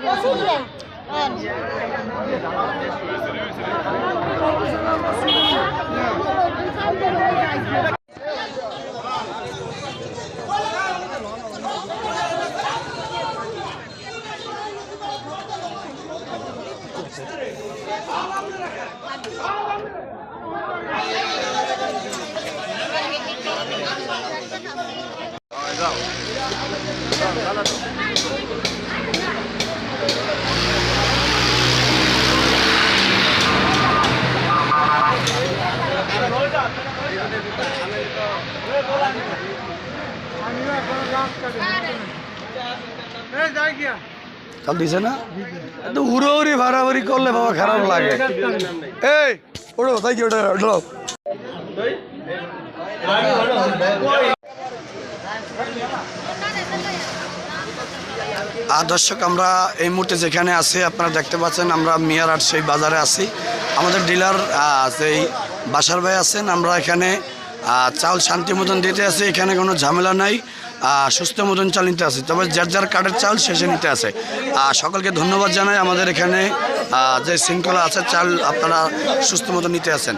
Go. Go, go, go. কাল দিছে না? এত হুড়োহুড়ি ভাড়াহুড়ি করলে বাবা খারাপ লাগে। এই ওড়ো তাই কি ওটা আর দর্শক, আমরা এই মুহূর্তে যেখানে আছি, আপনারা দেখতে পাচ্ছেন, আমরা মিয়ারহাট সেই বাজারে আছি। আমাদের ডিলার সেই বাসার ভাই আছেন, আমরা এখানে চাল শান্তি মতন দিতে আছি, এখানে কোনো ঝামেলা নাই সুস্থ মতন চাল নিতে আছে। তবে যার যার কার্ডের চাল শেষে নিতে আছে। সকলকে ধন্যবাদ জানাই আমাদের এখানে যে শৃঙ্খলা আছে, চাল আপনারা সুস্থ মতন নিতে আছেন।